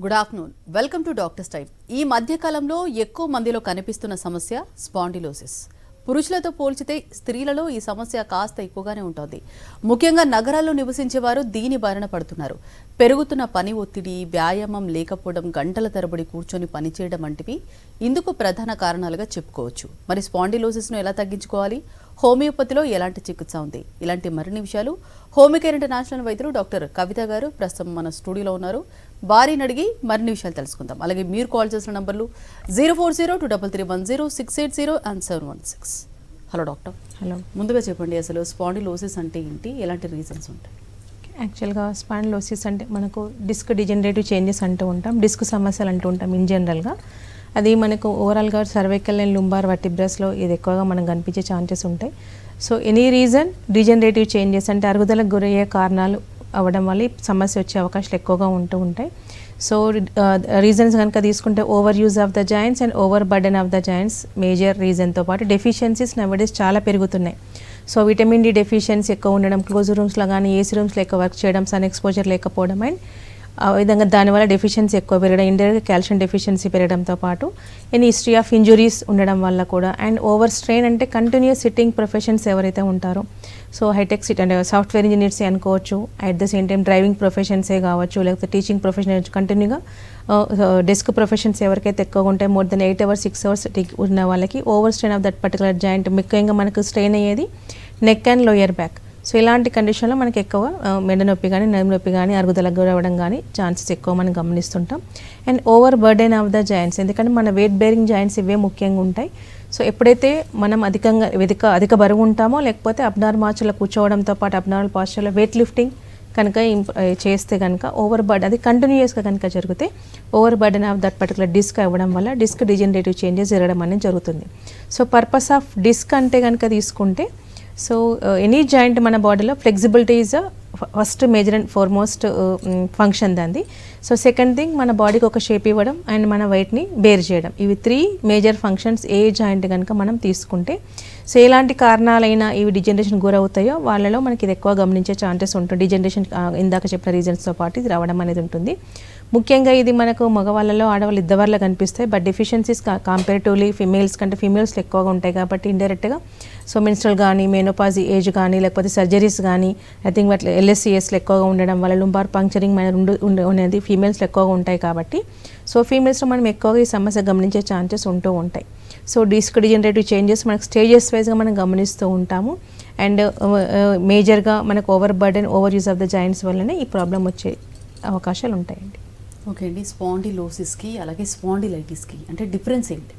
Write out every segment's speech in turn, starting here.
Good afternoon welcome to doctors time ఈ మధ్యకాలంలో ఎక్కువ మందిలో కనిపిస్తున్న సమస్య స్పాండిలోసిస్. పురుషులతో పోల్చితే స్త్రీలలో ఈ సమస్య కాస్త ఎక్కువగానే ఉంటుంది. ముఖ్యంగా నగరాల్లో నివసించే వారు దీని బారిన పడుతున్నారు. పెరుగుతున్న పని ఒత్తిడి వ్యాయామం లేకపోవడం గంటల తరబడి కూర్చొని పనిచేయడం వంటివి ఇందుకు ప్రధాన కారణాలుగా చెప్పుకోవచ్చు. మరి స్పాండిలోసిస్ను ఎలా తగ్గించుకోవాలి? హోమియోపతిలో ఎలాంటి చికిత్స ఉంది? ఇలాంటి మరిన్ని విషయాలు హోమికేర్ ఇంటర్నేషనల్ వైద్యులు డాక్టర్ కవిత గారు ప్రస్తుతం మన స్టూడియోలో ఉన్నారు. వారిని అడిగి మరిన్ని విషయాలు తెలుసుకుందాం. అలాగే మీరు కాల్ చేసిన నంబర్లు zero four zero two double three one zero six eight zero and seven one six. Hello doctor. Hello. ముందుగా చెప్పండి అసలు స్పాండిలోసిస్ అంటే ఏంటి? ఎలాంటి రీజన్స్ ఉంటాయి? యాక్చువల్గా స్పాండ్లోసిస్ అంటే మనకు డిస్క్ డిజనరేటివ్ చేంజెస్ అంటూ ఉంటాం డిస్క్ సమస్యలు అంటూ ఉంటాం ఇన్ జనరల్గా. అది మనకు ఓవరాల్గా సర్వైకల్ అండ్ లుంబార్ వటిబ్రస్లో ఇది ఎక్కువగా మనం కనిపించే ఛాన్సెస్ ఉంటాయి. So any reason degenerative changes అంటే అరుగుదలకు గురయ్యే కారణాలు అవ్వడం వల్ల సమస్య వచ్చే అవకాశాలు ఎక్కువగా ఉంటూ ఉంటాయి. సో రీజన్స్ కనుక తీసుకుంటే over use of the joints and over burden of the joints major రీజన్తో పాటు డెఫిషియన్సీస్ నవడేస్ చాలా పెరుగుతున్నాయి. సో విటమిన్ డి డెఫిషియన్సీ ఎక్కువ ఉండడం క్లోజ్ రూమ్స్లో కానీ ఏసీ రూమ్స్లో ఎక్కువ వర్క్ చేయడం సన్ ఎక్స్పోజర్ లేకపోవడం అండ్ ఆ విధంగా దానివల్ల డెఫిషియన్సీ ఎక్కువ పెరగడం ఇండైరెక్ట్ కాల్షియం డెఫిషియన్సీ పెరగడంతో పాటు ఎనీ హిస్టరీ ఆఫ్ ఇంజురీస్ ఉండడం వల్ల కూడా అండ్ ఓవర్ స్ట్రెయిన్ అంటే కంటిన్యూస్ సిట్టింగ్ ప్రొఫెషన్స్ ఎవరైతే ఉంటారో. సో హైటెక్ సిట్ అంటే సాఫ్ట్వేర్ ఇంజనీర్స్ అనుకోవచ్చు at the same time driving ప్రొఫెషన్సే కావచ్చు లేకపోతే టీచింగ్ ప్రొఫెషన్ కంటిన్యూగా డెస్క్ ప్రొఫెషన్స్ ఎవరికైతే ఎక్కువగా ఉంటాయి more than eight hours six hours ఉన్న వాళ్ళకి over strain of that particular joint ముఖ్యంగా మనకు స్ట్రెయిన్ అయ్యేది neck and lower back so ఇలాంటి కండిషన్లో మనకి ఎక్కువ మెడ నొప్పి కానీ నడుము నొప్పి కానీ అరుగుదలకు గురవడం కానీ ఛాన్సెస్ ఎక్కువ మనం గమనిస్తుంటాం. And over burden of the joints ఎందుకంటే మన వెయిట్ బేరింగ్ జాయింట్స్ ఇవే ముఖ్యంగా ఉంటాయి. సో ఎప్పుడైతే మనం అధికంగా అధిక అధిక బరువు ఉంటామో లేకపోతే అబ్నార్మాచులో కూర్చోవడంతో పాటు అబ్నార్మల్ పాస్చర్లో వెయిట్ లిఫ్టింగ్ కనుక చేస్తే కనుక ఓవర్ బర్డ్ అది కంటిన్యూస్గా కనుక జరిగితే over burden of that particular disc అవ్వడం వల్ల డిస్క్ డిజనరేటివ్ చేంజెస్ జరగడం అనేది జరుగుతుంది. సో పర్పస్ ఆఫ్ డిస్క్ అంటే కనుక తీసుకుంటే సో ఎనీ జాయింట్ మన బాడీలో flexibility is first major and foremost function దాన్ని సో సెకండ్ థింగ్ మన బాడీకి ఒక షేప్ ఇవ్వడం అండ్ మన వెయిట్ని బేర్ చేయడం ఇవి త్రీ మేజర్ ఫంక్షన్స్ ఏ జాయింట్ కనుక మనం తీసుకుంటే సో ఎలాంటి కారణాలైనా ఇవి డిజనరేషన్ గురవుతాయో వాళ్ళలో మనకి ఇది ఎక్కువ గమనించే ఛాన్సెస్ ఉంటుంది డిజనరేషన్ ఇందాక చెప్పిన రీజన్స్తో పాటు ఇది రావడం అనేది ఉంటుంది. ముఖ్యంగా ఇది మనకు మగవాళ్ళలో ఆడవాళ్ళు ఇద్దరిలో కనిపిస్తాయి బట్ డెఫిషియన్సీస్ కంపేరిటివ్లీ ఫిమేల్స్ కంటే ఫిమేల్స్లో ఎక్కువగా ఉంటాయి కాబట్టి ఇండైరెక్ట్గా సో మెన్స్ట్రల్ కానీ మెనోపాజీ ఏజ్ కానీ లేకపోతే సర్జరీస్ కానీ ఐ థింక్ వాటి ఎల్ఎస్సిఎస్లో ఎక్కువగా ఉండడం వల్ల లుంబార్ పంక్చరింగ్ మన రెండు ఉండ- అనేది ఫీమేల్స్లో ఎక్కువగా ఉంటాయి కాబట్టి. సో ఫీమేల్స్లో మనం ఎక్కువగా ఈ సమస్య గమనించే ఛాన్సెస్ ఉంటూ ఉంటాయి. సో డిస్క్ డిజనరేటివ్ చేంజెస్ మనకు స్టేజెస్ వైజ్గా మనం గమనిస్తూ ఉంటాము. అండ్ మేజర్గా మనకు over burden over use of the joints వల్లనే ఈ ప్రాబ్లం వచ్చే అవకాశాలు ఉంటాయండి. ఓకే అండి. స్పాండిలోసిస్కి అలాగే స్పాండిలైటిస్కి అంటే డిఫరెన్స్ ఏంటి?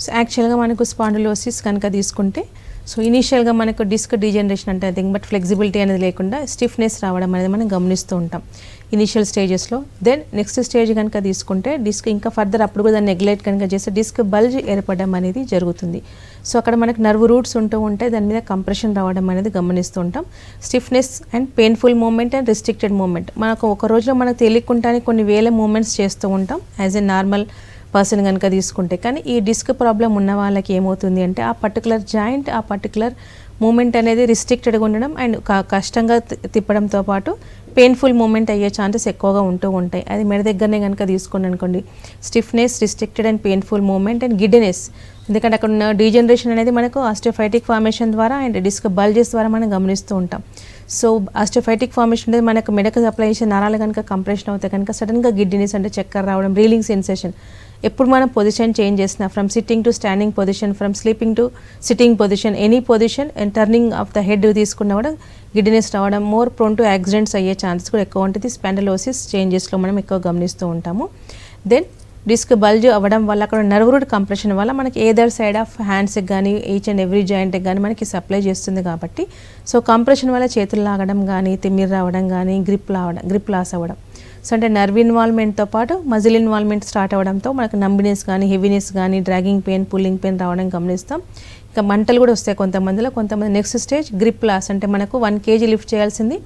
సో యాక్చువల్గా మనకు స్పాండిలోసిస్ కనుక తీసుకుంటే సో ఇనీషియల్గా మనకు డిస్క్ డీజనరేషన్ అంటే ఐ థింక్ బట్ ఫ్లెక్సిబిలిటీ అనేది లేకుండా స్టిఫ్నెస్ రావడం అనేది మనం గమనిస్తూ ఉంటాం ఇనీషియల్ స్టేజెస్లో దెన్ నెక్స్ట్ స్టేజ్ కనుక తీసుకుంటే డిస్క్ ఇంకా ఫర్దర్ అప్పుడు కూడా దాన్ని నెగ్లెక్ట్ కనుక చేస్తే డిస్క్ బల్జ్ ఏర్పడడం అనేది జరుగుతుంది. సో అక్కడ మనకు నర్వ్ రూట్స్ ఉంటూ ఉంటే దాని మీద కంప్రెషన్ రావడం అనేది గమనిస్తూ ఉంటాం. Stiffness and painful moment and restricted moment మనకు ఒక రోజులో మనకు తెలియకుండానే కొన్ని వేల మూమెంట్స్ చేస్తూ ఉంటాం. యాజ్ ఎ నార్మల్ పర్సన్ కనుక తీసుకుంటే కానీ ఈ డిస్క్ ప్రాబ్లం ఉన్న వాళ్ళకి ఏమవుతుంది అంటే ఆ పర్టికులర్ జాయింట్ ఆ పర్టికులర్ మూమెంట్ అనేది రిస్ట్రిక్టెడ్గా ఉండడం అండ్ కష్టంగా తి- తిప్పడంతో పాటు పెయిన్ఫుల్ మూమెంట్ అయ్యే ఛాన్సెస్ ఎక్కువగా ఉంటూ ఉంటాయి. అది మెడ దగ్గరనే కనుక తీసుకోండి అనుకోండి. Stiffness restricted and painful moment and giddiness ఎందుకంటే అక్కడ ఉన్న డీజనరేషన్ అనేది మనకు ఆస్టోఫైటిక్ ఫార్మేషన్ ద్వారా అండ్ డిస్క్ బల్జెస్ ద్వారా మనం గమనిస్తూ ఉంటాం. సో ఆస్టోఫైటిక్ ఫార్మేషన్ అనేది మనకు మెడకు సప్లై చేసే నరాలు కనుక కంప్రెషన్ అవుతాయి కనుక సడన్గా గిడ్డినెస్ అంటే చక్కెర రావడం రీలింగ్ సెన్సేషన్ ఎప్పుడు మనం పొజిషన్ చేంజ్ చేసినా from sitting to standing position from sleeping to sitting position any position and turning of the head తీసుకున్నా కూడా గిడ్డినెస్ రావడం మోర్ ప్రోన్ టు యాక్సిడెంట్స్ అయ్యే ఛాన్సెస్ కూడా ఎక్కువ ఉంటుంది. స్పాండలోసిస్ చేంజెస్లో మనం ఎక్కువ గమనిస్తూ ఉంటాము. దెన్ డిస్క్ బల్జ్ అవ్వడం వల్ల అక్కడ నర్వ్ రూట్ కంప్రెషన్ వల్ల మనకి ఏదర్ సైడ్ ఆఫ్ హ్యాండ్స్కి కానీ ఈచ్ అండ్ ఎవ్రీ జాయింట్కి కానీ మనకి సప్లై చేస్తుంది కాబట్టి. సో కంప్రెషన్ వల్ల చేతులు లాగడం కానీ తిమ్మిరి రావడం కానీ గ్రిప్ లావడం గ్రిప్ లాస్ అవ్వడం. సో అంటే నర్వ్ ఇన్వాల్వ్మెంట్తో పాటు మజిల్ ఇన్వాల్వ్మెంట్ స్టార్ట్ అవ్వడంతో మనకు నంబినెస్ కానీ హెవీనెస్ కానీ డ్రాగింగ్ పెయిన్ పుల్లింగ్ పెయిన్ రావడం గమనిస్తాం. ఇంకా మంటలు కూడా వస్తాయి కొంతమందిలో. కొంతమంది నెక్స్ట్ స్టేజ్ గ్రిప్ లాస్ అంటే మనకు వన్ కేజీ లిఫ్ట్ చేయాల్సింది.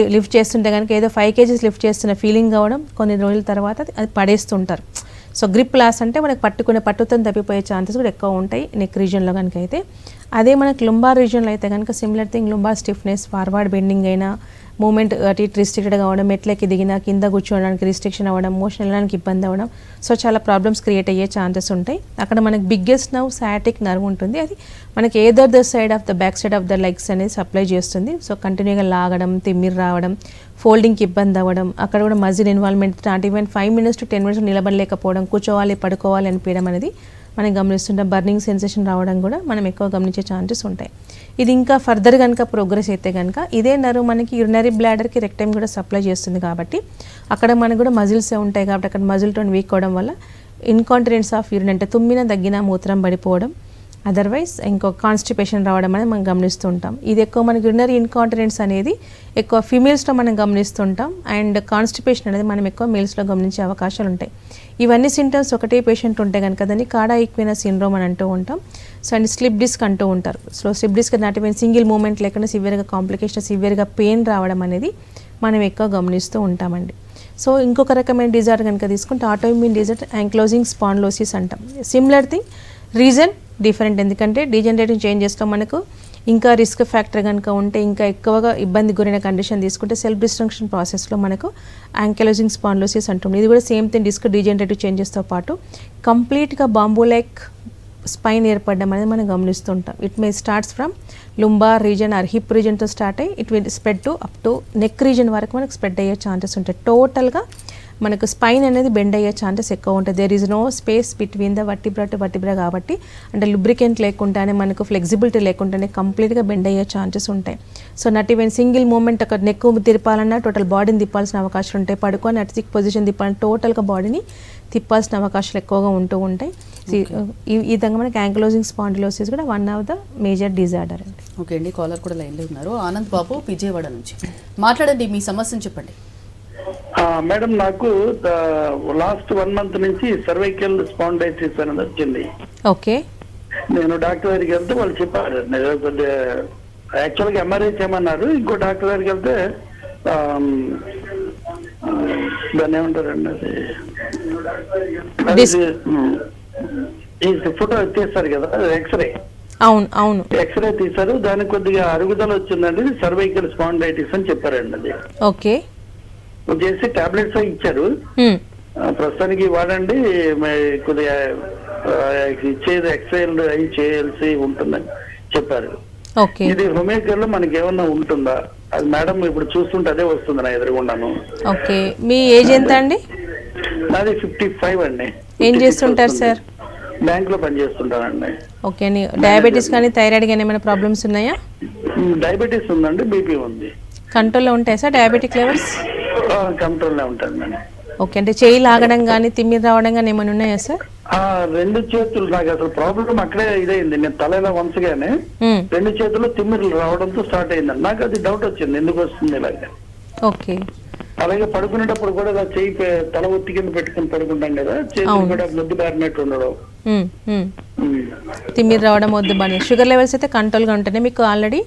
లిఫ్ట్ చేస్తుంటే కనుక ఏదో ఫైవ్ కేజీస్ లిఫ్ట్ చేస్తున్న ఫీలింగ్ కావడం కొన్ని రోజుల తర్వాత అది- అది పడేస్తుంటారు. సో గ్రిప్ లాస్ అంటే మనకు పట్టుకునే పట్టుతో తప్పిపోయే ఛాన్సెస్ కూడా ఎక్కువ ఉంటాయి నెక్ రీజన్లో కనుక అయితే. అదే మనకు లుంబార్ రీజన్లో అయితే కనుక similar thing lumbar stiffness forward bending అయినా మూమెంట్ అటు ఇటు రిస్ట్రిక్టెడ్ అవ్వడం మెట్లకి దిగినా కింద కూర్చోవడానికి రిస్ట్రిక్షన్ అవ్వడం మోషన్ వెళ్ళడానికి ఇబ్బంది అవ్వడం. సో చాలా ప్రాబ్లమ్స్ క్రియేట్ అయ్యే ఛాన్సెస్ ఉంటాయి. అక్కడ మనకి బిగ్గెస్ట్ నర్వ్ సాటిక్ నర్వ్ ఉంటుంది. అది మనకి either the side of the back side of the legs అనేది సప్లై చేస్తుంది. సో కంటిన్యూగా లాగడం తిమ్మిరి రావడం ఫోల్డింగ్కి ఇబ్బంది అవ్వడం అక్కడ కూడా muscle involvement not even five minutes to ten minutes నిలబడలేకపోవడం కూర్చోవాలి పడుకోవాలి అనిపించడం అనేది మనం గమనిస్తుంటాం బర్నింగ్ సెన్సేషన్ రావడం కూడా మనం ఎక్కువ గమనించే ఛాన్సెస్ ఉంటాయి. ఇది ఇంకా ఫర్దర్ కనుక ప్రోగ్రెస్ అయితే కనుక ఇదే నరువు మనకి యూరినరీ బ్లాడర్కి రెక్టైమ్ కూడా సప్లై చేస్తుంది కాబట్టి అక్కడ మనకు కూడా మజిల్స్ ఉంటాయి కాబట్టి అక్కడ మజిల్ టోన్ వీక్ అవడం వల్ల ఇన్కాంటినెన్స్ ఆఫ్ యూరిన్ అంటే తుమ్మిన దగ్గిన మూత్రం పడిపోవడం అదర్వైజ్ ఇంకో కాన్స్టిపేషన్ రావడం అనేది మనం గమనిస్తూ ఉంటాం ఇది ఎక్కువ మనకి యూరినరీ ఇన్కాంటినెన్స్ అనేది ఎక్కువ ఫీమేల్స్లో మనం గమనిస్తుంటాం. అండ్ కాన్స్టిపేషన్ అనేది మనం ఎక్కువ మేల్స్లో గమనించే అవకాశాలు ఉంటాయి. ఇవన్నీ సింటమ్స్ ఒకటే పేషెంట్ ఉంటే కనుక దాన్ని కాడా ఈక్విన సిండ్రోమ్ అని అంటూ ఉంటాం. సో అండ్ స్లిప్ డిస్క్ అంటూ ఉంటారు. సో స్లిప్ డిస్క్ నాటిపోయిన సింగిల్ మూమెంట్ లేకుండా సివియర్గా కాంప్లికేషన్ సివియర్గా పెయిన్ రావడం అనేది మనం ఎక్కువ గమనిస్తూ ఉంటామండి. సో ఇంకొక రకమైన డిజార్డర్ కనుక తీసుకుంటే ఆటోఇమ్యూన్ డిజార్డర్ యాంక్లోజింగ్ స్పాండ్లోసిస్ అంటాం. Similar thing reason different. ఎందుకంటే డీజనరేటివ్ చేంజెస్లో మనకు ఇంకా రిస్క్ ఫ్యాక్టర్ కనుక ఉంటే ఇంకా ఎక్కువగా ఇబ్బంది గురైన కండిషన్ తీసుకుంటే సెల్ఫ్ డిస్ట్రక్షన్ ప్రాసెస్లో మనకు యాంకలోజింగ్ స్పాండ్లోసిస్ అంటుంది. ఇది కూడా సేమ్ థింగ్ డిస్క్ డీజనరేటివ్ చేంజెస్తో పాటు కంప్లీట్గా బాంబూ లైక్ స్పైన్ ఏర్పడడం అనేది మనం గమనిస్తుంటాం. It may starts from lumbar region or hip రీజన్తో start అయ్యి it will spread to up to neck region వరకు మనకు స్ప్రెడ్ అయ్యే ఛాన్సెస్ ఉంటాయి. టోటల్గా మనకు స్పైన్ అనేది బెండ్ అయ్యే ఛాన్సెస్ ఎక్కువ ఉంటుంది there is no space between the vertebra to vertebra కాబట్టి అంటే లుబ్రికెంట్ లేకుండానే మనకు ఫ్లెక్సిబిలిటీ లేకుండానే కంప్లీట్గా బెండ్ అయ్యే ఛాన్సెస్ ఉంటాయి. So not even single moment ఒక నెక్ తిప్పాలన్నా టోటల్ బాడీని తిప్పాల్సిన అవకాశాలు ఉంటాయి. పడుకొని అటు సిక్ పొజిషన్ తిప్పాలని టోటల్గా బాడీని తిప్పాల్సిన అవకాశాలు ఎక్కువగా ఉంటూ ఉంటాయి. ఈ- విధంగా మనకి యాంక్లోజింగ్ స్పాండిలోసిస్ కూడా one of the major disorder అండి. ఓకే అండి కాలర్ కూడా లైన్లో ఉన్నారు. ఆనంద్ బాబు విజయవాడ నుంచి. మాట్లాడండి మీ సమస్యను చెప్పండి. మేడం నాకు లాస్ట్ వన్ మంత్ నుంచి సర్వైకల్ స్పాండైటిస్ అనేది వచ్చింది. ఓకే. నేను డాక్టర్ దగ్గరికి వెళ్తే వాళ్ళు చెప్పారు. యాక్చువల్గా ఎంఆర్ఐ చేయమన్నారు. ఇంకో డాక్టర్ దగ్గరికి వెళ్తే దాన్ని ఏమంటారండి అది? ఈ ఫోటో తీస్తారు కదా ఎక్స్రే. అవును అవును. ఎక్స్రే తీశారు. దానికి కొద్దిగా అరుగుదల వచ్చిందండి. సర్వైకల్ స్పాండైటిస్ అని చెప్పారండి అది. ఓకే. చేసి టాబ్లెట్స్ ఇచ్చారు. ప్రస్తుతానికి వాడండి కొద్దిగా ఇచ్చేది ఎక్సైల్ అవి చేయాల్సి ఉంటుందని చెప్పారు. ఓకే. ఇది హోమియోకేర్లో మనకి ఏమన్నా ఉంటుందా? అది మేడం ఇప్పుడు చూస్తుంటే అదే వస్తుంది నా ఎదురుగుండాను. ఓకే. మీ ఏజ్ ఎంత అండి? నాది ఫిఫ్టీ ఫైవ్ అండి. ఏం చేస్తుంటారు సార్? బ్యాంక్లో పనిచేస్తుంటానండి. ఓకే. అండి డయాబెటీస్ కానీ థైరాయిడ్ కానీ ఏమైనా ప్రాబ్లమ్స్ ఉన్నాయా? డయాబెటీస్ ఉందండి బీపీ ఉంది. కంట్రోల్లో ఉంటాయా సార్ డయాబెటిక్ లెవెల్స్? కంట్రోల్ ఉంటుంది మేడం. ఓకే అంటే చేయి లాగడం కానీ తిమ్మిరి రావడం కానీ ఏమైనా ఉన్నాయా సార్? ఆ రెండు చేతులు నాకు అసలు ప్రాబ్లం అక్కడే ఇదైంది. నేను తల ఇలా వంచగానే. రెండు చేతులు తిమ్మిర్లు రావడంతో స్టార్ట్ అయిందండి. నాకు అది డౌట్ వచ్చింది. ఎందుకు వస్తుంది ఇలాగా? ఓకే. అలాగే పడుకునేటప్పుడు కూడా ఇలా చేయి తల ఒత్తి కింద పెట్టుకుని పడుకుంటాం కదా చేతులు కూడా ముద్దు బారినట్టు ఉండడం. తిమ్మిరి రావడం వద్దు బాగా షుగర్ లెవెల్స్ అయితే కంట్రోల్గా ఉంటేనే మీకు ఆల్రెడీ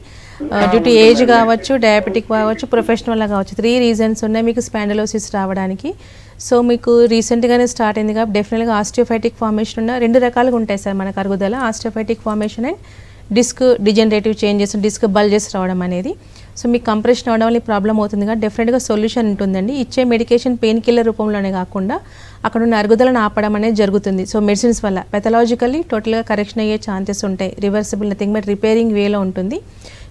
డ్యూ టు ఏజ్ కావచ్చు డయాబెటిక్ కావచ్చు ప్రొఫెషనల్ కావచ్చు త్రీ రీజన్స్ ఉన్నాయి మీకు స్పాండలోసిస్ రావడానికి. సో మీకు రీసెంట్గానే స్టార్ట్ అయింది కాబట్టి డెఫినెట్గా ఆస్టియోఫైటిక్ ఫార్మేషన్ ఉన్న రెండు రకాలుగా ఉంటాయి సార్ మనకు అరుగుదల osteophytic formation and disc degenerative changes disc bulges రావడం అనేది. సో మీకు కంప్రెషన్ అవడం వల్ల ప్రాబ్లం అవుతుంది కాబట్టి డెఫినెట్గా సొల్యూషన్ ఉంటుందండి. ఇచ్చే మెడికేషన్ పెయిన్ కిల్లర్ రూపంలోనే కాకుండా అక్కడ ఉన్న అరుగుదలను ఆపడం అనేది జరుగుతుంది. సో మెడిసిన్స్ వల్ల. పెథలాజికల్లీ టోటల్గా కరెక్షన్ అయ్యే ఛాన్సెస్ ఉంటాయి. రివర్సిబుల్ నథింగ్ బట్ రిపేరింగ్ వేలో ఉంటుంది.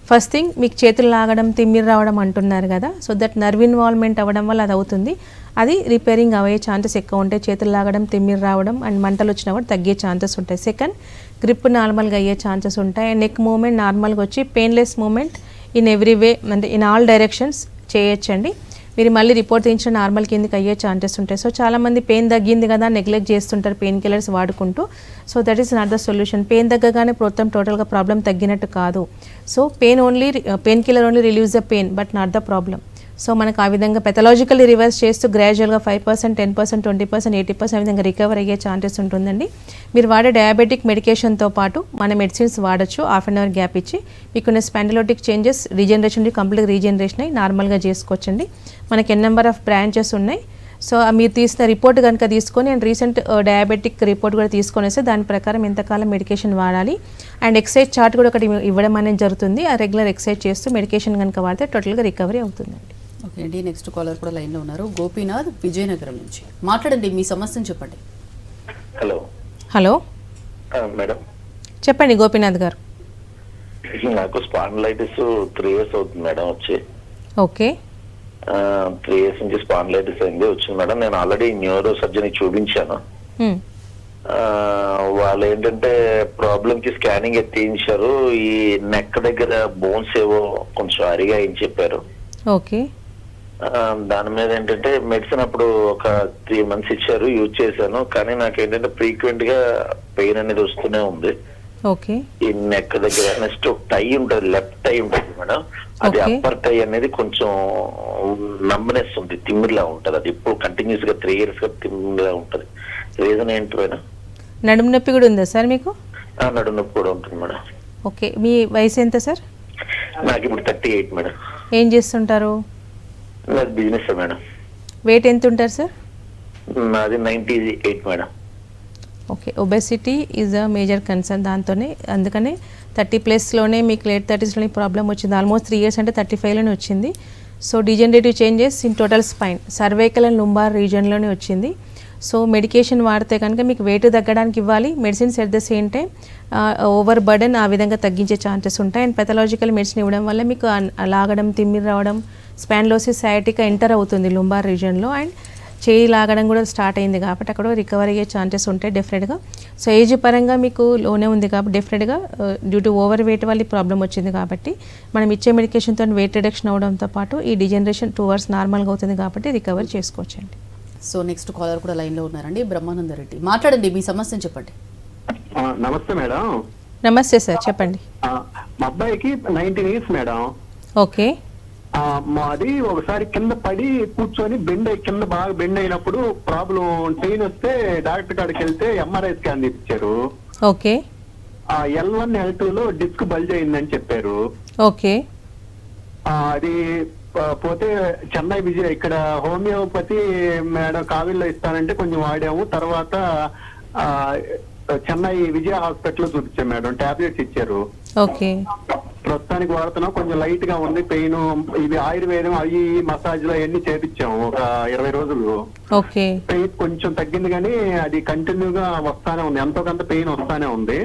ఫస్ట్ థింగ్ మీకు చేతులు లాగడం తిమ్మిరి రావడం అంటున్నారు కదా. సో దట్ నర్వ్ ఇన్వాల్వ్మెంట్ అవ్వడం వల్ల అది అవుతుంది. అది రిపేరింగ్ అయ్యే ఛాన్సెస్ ఎక్కువ ఉంటాయి. చేతులు లాగడం తిమ్మిరి రావడం అండ్ మంటలు వచ్చినా కూడా తగ్గే ఛాన్సెస్ ఉంటాయి. సెకండ్ గ్రిప్ నార్మల్గా అయ్యే ఛాన్సెస్ ఉంటాయి. అండ్ నెక్ మూమెంట్ నార్మల్గా వచ్చి painless moment in every way అంటే ఇన్ ఆల్ డైరెక్షన్స్ చేయొచ్చండి. మీరు మళ్ళీ రిపోర్ట్ తీయించిన నార్మల్ కిందకి అయ్యే ఛాన్సెస్ ఉంటాయి. సో చాలామంది పెయిన్ తగ్గింది కదా నెగ్లెక్ట్ చేస్తుంటారు పెయిన్ కిల్లర్స్ వాడుకుంటూ. So that is not the solution pain తగ్గగానే మొత్తం టోటల్గా ప్రాబ్లం తగ్గినట్టు కాదు. So pain only pain killer only relieves the pain but not the problem so మనకు ఆ విధంగా పెథలాజికల్లీ రివర్స్ చేస్తూ గ్రాడ్యువల్గా five percent ten percent twenty percent eighty percent విధంగా రికవర్ అయ్యే ఛాన్సెస్ ఉంటుందండి. మీరు వాడే డయాబెటిక్ మెడికేషన్తో పాటు మన మెడిసిన్స్ వాడచ్చు హాఫ్ అన్ అవర్ గ్యాప్ ఇచ్చి. మీకున్న spondylotic changes regeneration complete regeneration అయ్యి నార్మల్గా చేసుకోవచ్చండి. మనకి ఎన్ నెంబర్ ఆఫ్ బ్రాంచెస్ ఉన్నాయి. సో మీరు తీసిన రిపోర్ట్ కనుక తీసుకొని అండ్ రీసెంట్ డయాబెటిక్ రిపోర్ట్ కూడా తీసుకొని వస్తే దాని ప్రకారం ఎంతకాలం మెడికేషన్ వాడాలి. అండ్ ఎక్సైజ్ చార్ట్ కూడా ఒకటి ఇవ్వడం అనేది జరుగుతుంది. ఆ రెగ్యులర్ ఎక్సైజ్ చేస్తూ మెడికేషన్ కనుక వాడితే టోటల్గా రికవరీ అవుతుందండి. అండి నెక్స్ట్ కాలర్ కూడా లైన్లో ఉన్నారు. గోపీనాథ్ విజయనగరం నుంచి. మాట్లాడండి మీ సమస్యను చెప్పండి. హలో హలో ఆ, మేడం. చెప్పండి గోపీనాథ్ గారు. నాకు స్పాండిలైటిస్ త్రీ ఇయర్స్ అవుతుంది మేడం వచ్చి. ఓకే. త్రీ ఇయర్స్ నుంచి స్పాండిలైటిస్ అయింది వచ్చింది మేడం. నేను ఆల్రెడీ న్యూరో సర్జన్ చూపించాను. ఆ, వాళ్ళు ఏంటంటే ప్రాబ్లం కి స్కానింగ్ ఎత్తించారు. ఈ నెక్ దగ్గర బోన్స్ ఏవో కొంచెం అరిగాయని చెప్పారు. ఓకే. దాని మీద ఏంటంటే మెడిసిన్ అప్పుడు ఒక త్రీ మంత్స్ ఇచ్చారు యూజ్ చేశాను. కానీ నాకు ఏంటంటే ఫ్రీక్వెంట్గా పెయిన్ అనేది వస్తూనే ఉంది. ఓకే. ఈ నెక్ దగ్గర నెక్స్ట్ టై ఉంటుంది లెఫ్ట్ టై ఉంటుంది మేడం. అది. అప్పర్ టై అనేది కొంచెం నమ్మనెస్ ఉంది తిమ్మిరిలా ఉంటది. అది ఇప్పుడు కంటిన్యూస్గా త్రీ ఇయర్స్గా తిమ్మిరిలా ఉంటది. రీజన్ ఏంటి మేడం? నడుము నొప్పి కూడా ఉందా సార్ మీకు? ఆ, నడుము నొప్పి కూడా ఉంటుంది మేడం. ఓకే. మీ వయసు ఎంత సార్? నాకు ఇప్పుడు థర్టీ ఎయిట్ మేడం. ఏం చేస్తుంటారు? నాది బిజినెస్ మేడం వెయిట్ ఎంత ఉంటారు సార్ నాది ninety eight madam okay obesity is a major concern దాంతోనే. అందుకనే థర్టీ ప్లస్లోనే మీకు లేట్ థర్టీస్లోనే ప్రాబ్లం వచ్చింది. ఆల్మోస్ట్ త్రీ ఇయర్స్ అంటే థర్టీ ఫైవ్లోనే వచ్చింది. So degenerative changes in total spine cervical and lumbar రీజన్లోనే వచ్చింది. సో మెడికేషన్ వాడితే కనుక మీకు వెయిట్ తగ్గడానికి ఇవ్వాలి. Medicines at the same time over burden ఆ విధంగా తగ్గించే ఛాన్సెస్ ఉంటాయి. అండ్ పెథలాజికల్ మెడిసిన్ ఇవ్వడం వల్ల మీకు లాగడం తిమ్మిరి రావడం స్పాన్లోసిస్ సయాటికా ఎంటర్ అవుతుంది లుంబార్ రీజన్లో అండ్ చేయి లాగడం కూడా స్టార్ట్ అయింది కాబట్టి అక్కడ రికవరీ అయ్యే ఛాన్సెస్ ఉంటాయి డెఫినెట్గా సో ఏజ్ పరంగా మీకు లోనే ఉంది కాబట్టి డెఫినెట్గా డ్యూ టు ఓవర్ వెయిట్ వల్ల ప్రాబ్లం వచ్చింది కాబట్టి మనం ఇచ్చే మెడికేషన్తో వెయిట్ రిడక్షన్ అవడంతో పాటు ఈ డిజనరేషన్ టూ అవర్స్ నార్మల్గా అవుతుంది కాబట్టి రికవరీ చేసుకోవచ్చండి. సో నెక్స్ట్ కాలర్ కూడా లైన్లో ఉన్నారండి. బ్రహ్మానంద రెడ్డి. మాట్లాడండి మీ సమస్యను చెప్పండి. నమస్తే మేడం. నమస్తే సార్ చెప్పండి. మా అబ్బాయికి నైన్టీన్ ఇయర్స్ మేడం. ఓకే మాది ఒకసారి కింద పడి కూర్చొని బెండ్ కింద బాగా బెండ్ అయినప్పుడు ప్రాబ్లం పెయిన్ వస్తే డాక్టర్ కాడికి వెళ్తే ఎంఆర్ఐ స్కాన్ తీపించారు ఓకే. ఆ ఎల్ వన్ ఎల్ టూ లో డిస్క్ బల్జ్ అయిందని చెప్పారు. ఓకే. అది పోతే చెన్నై విజయ ఇక్కడ హోమియోపతి మేడం కావిల్లో ఇస్తానంటే కొంచెం వాడాము. తర్వాత చెన్నై విజయ హాస్పిటల్ చూపించాం మేడం. టాబ్లెట్స్ ఇచ్చారు. ఓకే. ప్రస్తుతానికి వాడుతున్నాం. కొంచెం లైట్గా ఉంది. పెయిన్ ఇవి ఆయుర్వేదం అవి మసాజ్లో అవన్నీ చేపించాము ఒక ఇరవై రోజులు. పెయిన్ కొంచెం తగ్గింది కానీ అది కంటిన్యూ గా వస్తానే ఉంది. ఎంతో కొంత పెయిన్ వస్తానే ఉంది.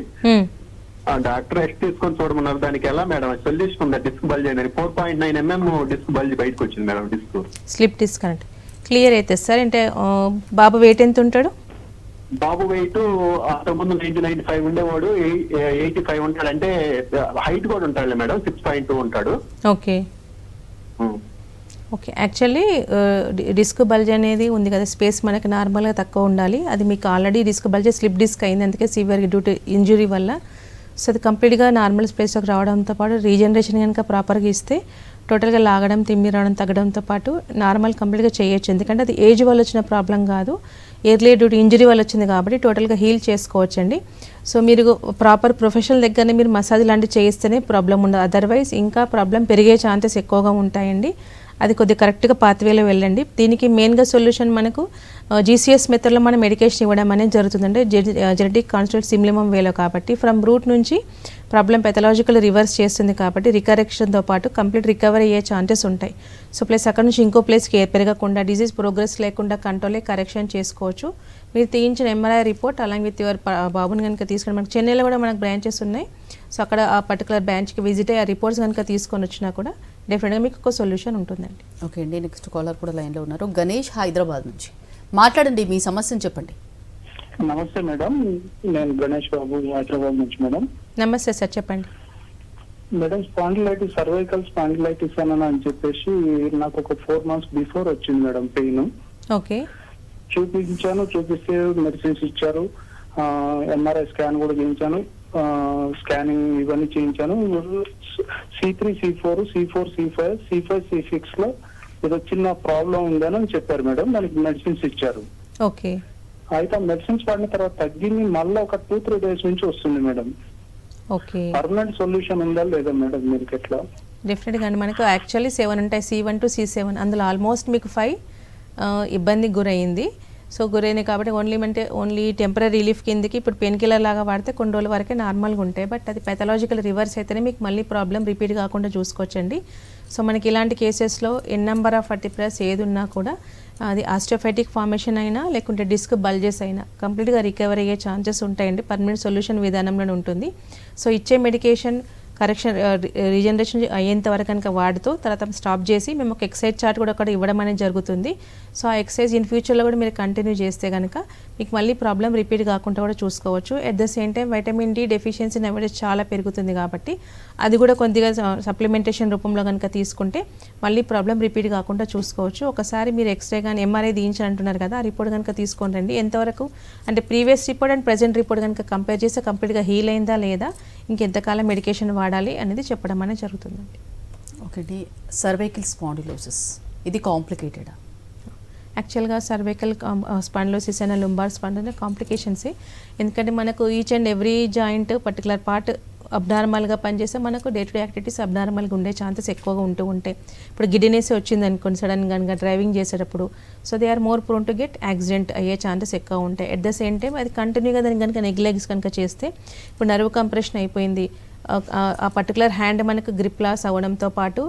డాక్టర్ రెస్ట్ తీసుకొని చూడమన్నారు. దానికి ఎలా మేడం? సొల్యూషన్ ఉందా? డిస్క్ బల్జ్ అయిందని. Four point nine MM disc bulge బయటకు వచ్చింది madam disc. Slip disconnect clear అయితే సార్ అంటే బాబు వెయిట్ ఎంత ఉంటాడు? బాబు వెయిట్ అంతకుముందు నైన్టీ నైన్టీ ఫైవ్ ఉండేవాడు. ఎయిటీ ఫైవ్ ఉంటాడు అంటే హైట్ కూడా ఉంటాడు మేడం సిక్స్ పాయింట్ టూ ఉంటాడు. Okay. Okay. Actually disc bulge అనేది ఉంది కదా స్పేస్ మనకి నార్మల్గా తక్కువ ఉండాలి. అది మీకు already disc bulge slip disc అయింది. అందుకే సివియర్ డ్యూ టు ఇంజురీ వల్ల. సో అది కంప్లీట్గా నార్మల్ స్పేస్లోకి రావడంతో పాటు రీజనరేషన్ కనుక ప్రాపర్గా ఇస్తే టోటల్గా లాగడం తిమ్మి రావడం తగ్గడంతో పాటు నార్మల్ కంప్లీట్గా చేయొచ్చు. ఎందుకంటే అది ఏజ్ వల్ల వచ్చిన ప్రాబ్లం కాదు. ఎర్లీ డ్యూటీ ఇంజరీ వల్ల వచ్చింది కాబట్టి టోటల్గా హీల్ చేసుకోవచ్చండి. సో మీరు ప్రాపర్ ప్రొఫెషనల్ దగ్గరనే మీరు మసాజ్ లాంటివి చేయిస్తేనే ప్రాబ్లం ఉండదు అదర్వైజ్ ఇంకా ప్రాబ్లం పెరిగే ఛాన్సెస్ ఎక్కువగా ఉంటాయండి. అది కొద్దిగా కరెక్ట్గా పాత్వేలో వెళ్ళండి. దీనికి మెయిన్గా సొల్యూషన్ మనకు జీసీఎస్ మెథడ్లో మనం మెడికేషన్ ఇవ్వడం అనేది జరుగుతుందంటే జెనెటిక్ కాన్స్టెంట్ సిమ్లిమం వేలో కాబట్టి ఫ్రమ్ రూట్ నుంచి ప్రాబ్లం పెథలాజికల్ రివర్స్ చేస్తుంది కాబట్టి రికరెక్షన్తో పాటు కంప్లీట్ రికవరీ అయ్యే ఛాన్సెస్ ఉంటాయి. సో ప్లస్ అక్కడ నుంచి ఇంకో ప్లేస్కి ఏర్ పెరగకుండా డిజీజ్ ప్రోగ్రెస్ లేకుండా కంట్రోలే కరెక్షన్ చేసుకోవచ్చు. మీరు తీయించిన MRI report along with your బాబుని కనుక తీసుకుని మనకి చెన్నైలో కూడా మనకు బ్రాంచెస్ ఉన్నాయి. సో అక్కడ ఆ పర్టికులర్ బ్రాంచ్కి విజిట్ అయ్యి ఆ రిపోర్ట్స్ కనుక తీసుకొని వచ్చినా కూడా డెఫినెట్గా మీకు ఒక సొల్యూషన్ ఉంటుందండి. ఓకే అండి. నెక్స్ట్ కాలర్ కూడా లైన్లో ఉన్నారు. గణేష్ హైదరాబాద్ నుంచి. మాట్లాడండి మీ సమస్యను చెప్పండి. నమస్తే మేడం నేను గణేష్ బాబు హైదరాబాద్ నుంచి మేడం. నమస్తే సార్ చెప్పండి. మేడం స్పాండిలైటిస్ సర్వైకల్ స్పాండిలైటిస్ అని అని చెప్పేసి నాకు ఒక ఫోర్ మంత్స్ బిఫోర్ వచ్చింది మేడం పెయిన్. ఓకే. చూపించాను చూపిస్తే మెడిసిన్స్ ఇచ్చారు. ఎంఆర్ఐ స్కాన్ కూడా చేయించాను. స్కానింగ్ ఇవన్నీ చేయించాను. C three C four C four C five C five C సిక్స్లో ఏదో చిన్న ప్రాబ్లం ఉందని చెప్పారు మేడం. దానికి మెడిసిన్స్ ఇచ్చారు. ఓకే. అయితే ఆ మెడిసిన్స్ వాడిన తర్వాత తగ్గింది. మళ్ళీ ఒక టూ త్రీ డేస్ నుంచి వస్తుంది మేడం. ఓకే. పర్మనెంట్ సొల్యూషన్ ఉందా లేదా మేడం మీకు ఎట్లా? డెఫినెట్గా అండి. మనకు యాక్చువల్లీ సెవెన్ ఉంటాయి. C one two C seven అందులో ఆల్మోస్ట్ మీకు ఫైవ్ ఇబ్బందికి గురైంది సో గురైంది కాబట్టి ఓన్లీ అంటే ఓన్లీ టెంపరీ రిలీఫ్ కిందకి ఇప్పుడు పెయిన్ కిల్లర్ లాగా వాడితే కొన్ని రోజుల వరకే నార్మల్గా ఉంటాయి. బట్ అది పెథలాజికల్ రివర్స్ అయితేనే మీకు మళ్ళీ ప్రాబ్లం రిపీట్ కాకుండా చూసుకోవచ్చండి. సో మనకి ఇలాంటి కేసెస్లో ఎన్ నెంబర్ ఆఫ్ ఫర్టిప్లస్ ఏది ఉన్నా కూడా అది ఆస్ట్రోఫైటిక్ ఫార్మేషన్ అయినా లేకుంటే డిస్క్ బల్జెస్ అయినా కంప్లీట్గా రికవర్ అయ్యే ఛాన్సెస్ ఉంటాయండి. పర్మనెంట్ సొల్యూషన్ విధానంలోనే ఉంటుంది. సో ఇచ్చే మెడికేషన్ కరెక్షన్ రీజనరేషన్ అయ్యేంత వరకు కనుక వాడుతూ తర్వాత స్టాప్ చేసి మేము ఒక ఎక్సైజ్ చార్ట్ కూడా ఒకటి ఇవ్వడం అనేది జరుగుతుంది. సో ఆ ఎక్సైజ్ ఇన్ ఫ్యూచర్లో కూడా మీరు కంటిన్యూ చేస్తే కనుక మీకు మళ్ళీ ప్రాబ్లం రిపీట్ కాకుండా కూడా చూసుకోవచ్చు. At the same time vitamin D deficiency నెవరేజ్ చాలా పెరుగుతుంది కాబట్టి అది కూడా కొద్దిగా సప్లిమెంటేషన్ రూపంలో కనుక తీసుకుంటే మళ్ళీ ప్రాబ్లం రిపీట్ కాకుండా చూసుకోవచ్చు. ఒకసారి మీరు ఎక్స్రే కానీ ఎంఆర్ఐ తీయించని అంటున్నారు కదా ఆ రిపోర్ట్ కనుక తీసుకొని రండి ఎంతవరకు? అంటే previous report and present report కనుక కంపేర్ చేస్తే కంప్లీట్గా హీల్ అయిందా లేదా? ఇంకెంతకాలం మెడికేషన్ వాడాలి అనేది చెప్పడం అనేది జరుగుతుందండి. ఒకటి సర్వైకల్ స్పాండిలోసిస్ ఇది కాంప్లికేటెడా యాక్చువల్గా సర్వైకల్ స్పాండ్లోసిస్ అయినా లుంబార్ స్పాండ్ అనే కాంప్లికేషన్సే ఎందుకంటే మనకు each and every joint particular part అబ్నార్మల్గా పనిచేస్తే మనకు డే టు డే యాక్టివిటీస్ అబ్నార్మల్గా ఉండే ఛాన్సెస్ ఎక్కువగా ఉంటూ ఉంటాయి. ఇప్పుడు గిడినెస్ వచ్చింది అనుకోండి సడన్ కనుక డ్రైవింగ్ చేసేటప్పుడు. So they are more prone to get accident అయ్యే ఛాన్సెస్ ఎక్కువ ఉంటాయి. అట్ ద సేమ్ టైం అది కంటిన్యూగా దానికి కనుక నెగ్లెగ్స్ కనుక చేస్తే ఇప్పుడు నర్వ్ కంప్రెషన్ అయిపోయింది. ఆ పర్టికులర్ హ్యాండ్ మనకు గ్రిప్ లాస్ అవ్వడంతో పాటు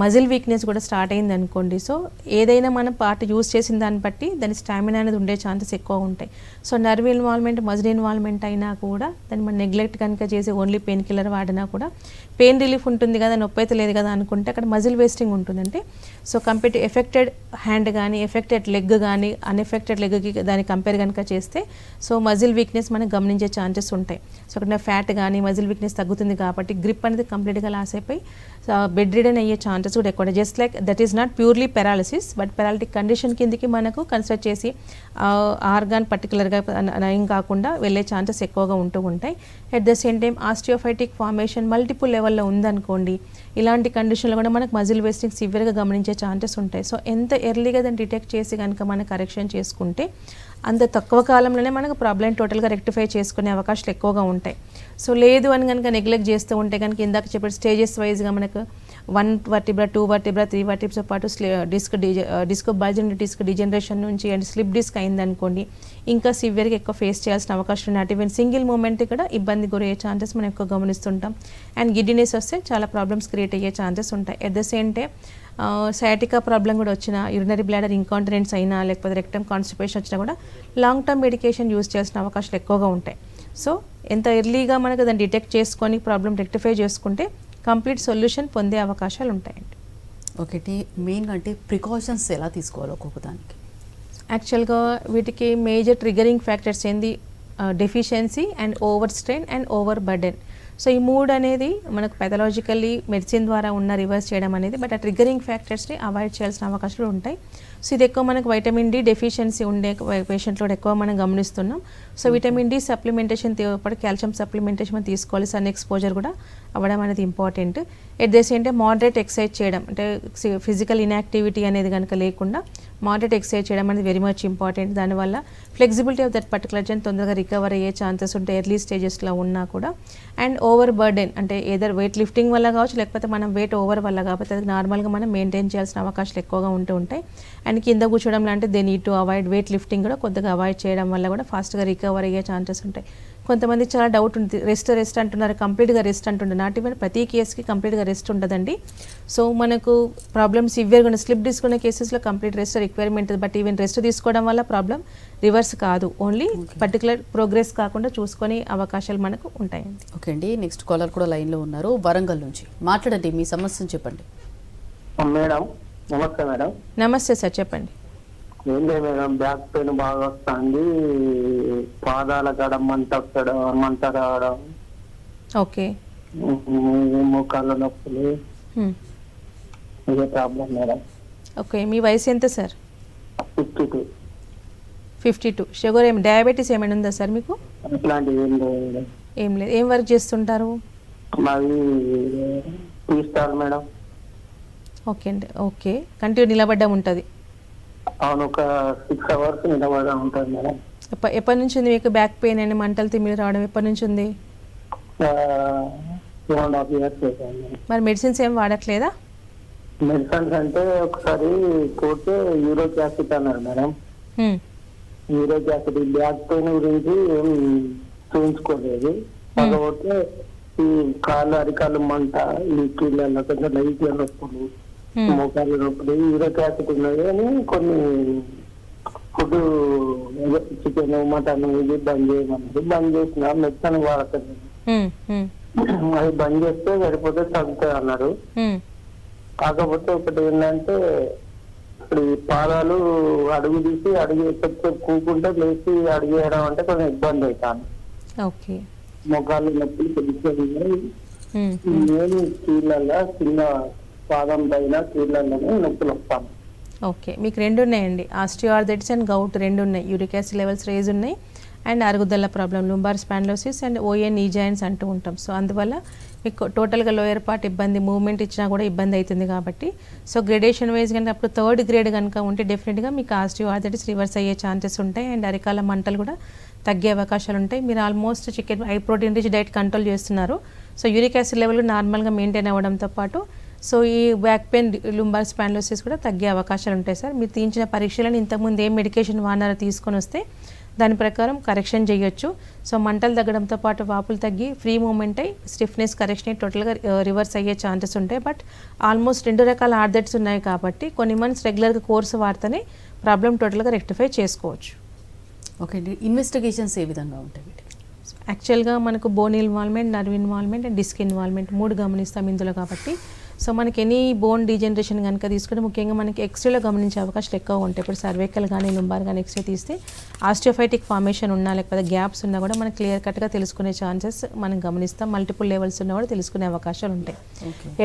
మజిల్ వీక్నెస్ కూడా స్టార్ట్ అయింది అనుకోండి. సో ఏదైనా మనం పార్ట్ యూజ్ చేసిన దాన్ని బట్టి దాని స్టామినా అనేది ఉండే ఛాన్సెస్ ఎక్కువ ఉంటాయి. So nerve involvement muscle involvement అయినా కూడా దాన్ని మనం నెగ్లెక్ట్ కనుక చేసి ఓన్లీ పెయిన్ కిల్లర్ వాడినా కూడా పెయిన్ రిలీఫ్ ఉంటుంది కదా నొప్పి అయితే లేదు కదా అనుకుంటే అక్కడ మజిల్ వేస్టింగ్ ఉంటుందంటే సో కంపేర్ ఎఫెక్టెడ్ హ్యాండ్ కానీ ఎఫెక్టెడ్ లెగ్ కానీ అన్ఎఫెక్టెడ్ లెగ్కి దాన్ని కంపేర్ కనుక చేస్తే సో మజిల్ వీక్నెస్ మనం గమనించే ఛాన్సెస్ ఉంటాయి. సో అక్కడ ఫ్యాట్ కానీ మజిల్ వీక్నెస్ తగ్గుతుంది కాబట్టి గ్రిప్ అనేది కంప్లీట్గా లాస్ అయిపోయి బెడ్ రిడన్ అయ్యే ఛాన్సెస్ కూడా ఎక్కువ. Just like that is not purely paralysis but paralytic condition కిందకి మనకు కన్సిడర్ చేసి ఆర్గాన్ పర్టికులర్గా నయం కాకుండా వెళ్ళే ఛాన్సెస్ ఎక్కువగా ఉంటూ ఉంటాయి. At the same time osteophytic formation multiple level వల్ల ఉందనుకోండి ఇలాంటి కండిషన్లో కూడా మనకు మజిల్ వేస్టింగ్ సివియర్గా గమనించే ఛాన్సెస్ ఉంటాయి. సో ఎంత ఎర్లీగా దాన్ని డిటెక్ట్ చేసి కనుక మనం కరెక్షన్ చేసుకుంటే అంత తక్కువ కాలంలోనే మనకు ప్రాబ్లం టోటల్గా రెక్టిఫై చేసుకునే అవకాశాలు ఎక్కువగా ఉంటాయి. సో లేదు అని కనుక నెగ్లెక్ట్ చేస్తూ ఉంటే కనుక ఇందాక చెప్పిన స్టేజెస్ వైజ్గా మనకు one vertebra two vertebra three వర్టిబ్స్తో పాటు disc disc bulging disc degeneration నుంచి అండ్ స్లిప్ డిస్క్ అయిందనుకోండి ఇంకా సివియర్గా ఎక్కువ ఫేస్ చేయాల్సిన అవకాశం ఉన్నట్టు ఈవెన్ సింగిల్ మూమెంట్ కూడా ఇబ్బంది గురయ్యే ఛాన్సెస్ మనం ఎక్కువ గమనిస్తుంటాం. అండ్ గిడ్డినెస్ వస్తే చాలా ప్రాబ్లమ్స్ క్రియేట్ అయ్యే ఛాన్సెస్ ఉంటాయి. At the same time sciatica problem కూడా వచ్చినా యూరినరీ బ్లాడర్ ఇన్కాంటినెన్స్ అయినా లేకపోతే రెక్టమ్ కాన్స్టిపేషన్ వచ్చినా కూడా లాంగ్ టర్మ్ మెడికేషన్ యూస్ చేయాల్సిన అవకాశాలు ఎక్కువగా ఉంటాయి. సో ఎంత ఎర్లీగా మనకు దాన్ని డిటెక్ట్ చేసుకొని ప్రాబ్లం రెక్టిఫై చేసుకుంటే కంప్లీట్ సొల్యూషన్ పొందే అవకాశాలు ఉంటాయండి ఒకటి మెయిన్గా అంటే ప్రికాషన్స్ ఎలా తీసుకోవాలి ఒక్కొక్క దానికి? యాక్చువల్గా వీటికి మేజర్ ట్రిగరింగ్ ఫ్యాక్టర్స్ ఏంది? Deficiency and over strain and over burden. So ఈ మూడు అనేది మనకు పెథలాజికల్లీ మెడిసిన్ ద్వారా ఉన్న రివర్స్ చేయడం అనేది బట్ ఆ ట్రిగరింగ్ ఫ్యాక్టర్స్ని అవాయిడ్ చేయాల్సిన అవకాశాలు ఉంటాయి సో ఇది ఎక్కువ మనకు వైటమిన్ డి డెఫిషియన్సీ ఉండే పేషెంట్లో ఎక్కువ మనం గమనిస్తున్నాం. సో విటమిన్ డి సప్లిమెంటేషన్ పాటు కాల్షియం సప్లిమెంటేషన్ మనం తీసుకోవాలి. సన్ ఎక్స్పోజర్ కూడా అవ్వడం అనేది important at the same time moderate exercise చేయడం అంటే ఫిజికల్ ఇన్యాక్టివిటీ అనేది కనుక లేకుండా మోడరేట్ ఎక్సర్సైజ్ చేయడం అనేది వెరీ మచ్ ఇంపార్టెంట్ దానివల్ల ఫ్లెక్సిబిలిటీ ఆఫ్ దట్ పర్టికులర్ జన్ తొందరగా రికవర్ అయ్యే ఛాన్సెస్ ఉంటాయి ఎర్లీ స్టేజెస్లో ఉన్నా కూడా. అండ్ ఓవర్ బర్డెన్ అంటే ఏదర్ వెయిట్ లిఫ్టింగ్ వల్ల కావచ్చు లేకపోతే మనం వెయిట్ ఓవర్ వల్ల కాకపోతే అది నార్మల్గా మనం మెయింటైన్ చేయాల్సిన అవకాశాలు ఎక్కువగా ఉంటూ ఉంటాయి. అండ్ కింద కూర్చోవడం లాంటి they need to avoid weight lifting కూడా కొద్దిగా అవాయిడ్ చేయడం వల్ల కూడా ఫాస్ట్గా రికవర్ అయ్యే ఛాన్సెస్ ఉంటాయి. కొంతమంది చాలా డౌట్ ఉంది రెస్ట్ రెస్ట్ అంటున్నారు కంప్లీట్గా రెస్ట్ అంటున్నారు నాట్ ఈవెన్ ప్రతి కేసుకి కంప్లీట్గా రెస్ట్ ఉండదండి. సో మనకు ప్రాబ్లమ్ సివియర్గా ఉన్న స్లిప్ తీసుకునే కేసెస్లో complete rest requirement but even rest తీసుకోవడం వల్ల ప్రాబ్లం రివర్స్ కాదు. ఓన్లీ పర్టికులర్ ప్రోగ్రెస్ కాకుండా చూసుకొని అవకాశాలు మనకు ఉంటాయండి. ఓకే అండి. నెక్స్ట్ కాలర్ కూడా లైన్లో ఉన్నారు. వరంగల్ నుంచి మాట్లాడండి మీ సమస్యను చెప్పండి. మేడం నమస్తే మేడం. నమస్తే సార్ చెప్పండి. ఏం లేదు మేడం బ్యాక్ పెయిన్ బాగా వస్తుంది. పాదాల కాడ మంట వస్తడం మంట రావడం. ఓకే. మోకాళ్ళ నొప్పులు. ఇదే ప్రాబ్లం మేడం. ఓకే మీ వయసు ఎంత sir? Fifty two. Fifty two. Sugar ఏమి డయాబెటీస్ ఏమైనా ఉందా సార్ మీకు? అట్లాంటివి ఏం మేడం. ఏం లేదు. ఏం వర్క్ చేస్తుంటారు? మాది టీ స్టాల్ మేడం. ఓకే అండి ఓకే. కంటిన్యూ నిలబడ్డం ఉంటుంది. అవును ఒక సిక్స్ అవర్స్ నిలబడి ఉంటుంది మేడం. ఎప్ప ఎప్పటి నుంచి ఉంది మీకు బ్యాక్ పెయిన్ అని మంటలు తిమ్మిడి రావడం ఎప్పటి నుంచి ఉంది? Two and half years. మరి మెడిసిన్స్ ఏం వాడట్లేదా? మెడిసిన్స్ అంటే ఒకసారి పోతే యూరోక్ యాసిడ్ అన్నారు మేడం. యాసిడ్ ఈ బ్యాక్ పెయిన్ గురించి ఏం చూపించుకోలేదు కాకపోతే ఈ కాళ్ళు అరికాళ్ళు మంట ఈ కీళ్ళల్లో కొంచెం లైట్ హ్మ్. మోకాళ్ళు నొప్పులు యాసిడ్ ఉన్నది అని కొన్ని ఫుడ్ చికెన్ మటన్ ఇది బంద్ చేయమన్నారు బంద్ చేసిన మెత్తని వాడతాను హ్మ్. హ్మ్. అది బంద్ చేస్తే సరిపోతే తగ్గుతాయి అన్నారు. కాకపోతే ఒకటి ఏంటంటే ఇప్పుడు ఈ పాదాలు అడుగు తీసి అడుగు కూకుంటే లేచి అడుగు వేయడం అంటే కొంచెం ఇబ్బంది అవుతాను ఓకే మొగాళ్ళు నొప్పులు హ్మ్. నేను కీళ్ళల్లో చిన్న పాదం పైన కీళ్ళలోనే నొప్పులు వస్తాను ఓకే మీకు రెండు ఉన్నాయండి ఆస్టియోఆర్థైటిస్ అండ్ గౌట్ రెండు ఉన్నాయి యూరిక్ యాసిడ్ లెవెల్స్ రేజ్ ఉన్నాయి. అండ్ అరుగుదల problem lumbar spondylosis and ON ఈ జాయింట్స్ అంటూ ఉంటాం. సో అందువల్ల మీకు టోటల్గా లోయర్ పార్ట్ ఇబ్బంది మూవ్మెంట్ ఇచ్చినా కూడా ఇబ్బంది అవుతుంది కాబట్టి. సో గ్రేడేషన్ వైజ్ కనుక అప్పుడు థర్డ్ గ్రేడ్ కనుక ఉంటే డెఫినెట్గా మీకు ఆస్టియోఆర్థైటిస్ రివర్స్ అయ్యే ఛాన్సెస్ ఉంటాయి. అండ్ అరికాల మంటలు కూడా తగ్గే అవకాశాలు ఉంటాయి. మీరు almost chicken high protein rich diet control చేస్తున్నారు. సో యూరిక్ యాసిడ్ లెవెల్ నార్మల్గా మెయింటైన్ అవ్వడంతో పాటు సో ఈ బ్యాక్ పెయిన్ లుంబార్ స్పాండ్లోసిస్ కూడా తగ్గే అవకాశాలు ఉంటాయి సార్. మీరు తీయించిన పరీక్షలను ఇంతకుముందు ఏం మెడికేషన్ వాడినారో తీసుకొని వస్తే దాని ప్రకారం కరెక్షన్ చేయొచ్చు. సో మంటలు తగ్గడంతో పాటు వాపులు తగ్గి ఫ్రీ మూమెంట్ అయ్యి స్టిఫ్నెస్ కరెక్షన్ అయ్యి టోటల్గా రివర్స్ అయ్యే ఛాన్సెస్ ఉంటాయి. బట్ ఆల్మోస్ట్ రెండు రకాల ఆర్డర్స్ ఉన్నాయి కాబట్టి కొన్ని మంత్స్ రెగ్యులర్గా కోర్సు వాడితేనే ప్రాబ్లం టోటల్గా రెక్టిఫై చేసుకోవచ్చు. ఓకే అండి. ఇన్వెస్టిగేషన్స్ ఏ విధంగా ఉంటాయి యాక్చువల్గా మనకు bone involvement nerve involvement and disc involvement మూడు గమనిస్తాం ఇందులో కాబట్టి. సో మనకి ఎనీ బోన్ డీజనరేషన్ కనుక తీసుకుంటే ముఖ్యంగా మనకి ఎక్స్రేలో గమనించే అవకాశాలు ఎక్కువ ఉంటాయి. ఇప్పుడు సర్వైకల్ కానీ లుంబార్ కానీ ఎక్స్రే తీస్తే ఆస్టియోఫైటిక్ ఫార్మేషన్ ఉన్నా లేకపోతే గ్యాప్స్ ఉన్నా కూడా మనకి క్లియర్ కట్గా తెలుసుకునే ఛాన్సెస్ మనం గమనిస్తాం. మల్టిపుల్ లెవెల్స్ ఉన్నా కూడా తెలుసుకునే అవకాశాలు ఉంటాయి.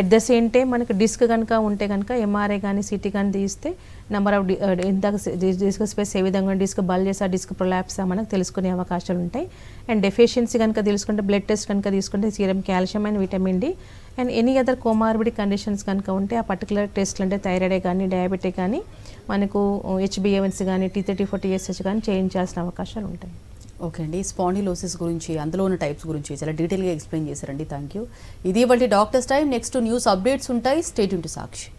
ఎట్ ద సేమ్ టైం మనకి డిస్క్ కనుక ఉంటే కనుక ఎంఆర్ఐ కానీ సిటీ కానీ తీస్తే నెంబర్ ఆఫ్ ఇందాక డిస్క్ స్పేస్ ఏ విధంగా డిస్క్ బల్ చేసా డిస్క్ ప్రొలాప్సా మనకు తెలుసుకునే అవకాశాలు ఉంటాయి. అండ్ డెఫిషియన్సీ కనుక తీసుకుంటే బ్లడ్ టెస్ట్ కనుక తీసుకుంటే serum calcium and vitamin D. And any other comorbid conditions కనుక ఉంటే ఆ పర్టికులర్ టెస్ట్లు అంటే థైరాయిడ్ కానీ డయాబెటీ కానీ మనకు హెచ్బిఏవన్సీ కానీ టీ థర్టీ ఫోర్ టీఎస్హెచ్ కానీ చేయించాల్సిన అవకాశాలు ఉంటాయి. ఓకే అండి. స్పాండిలోసిస్ గురించి అందులో ఉన్న టైప్స్ గురించి చాలా డీటెయిల్గా ఎక్స్ప్లెయిన్ చేశారండి. Thank you. ఇది ఇవాళ doctors time. Next news updates ఉంటాయి. State to Sakshi.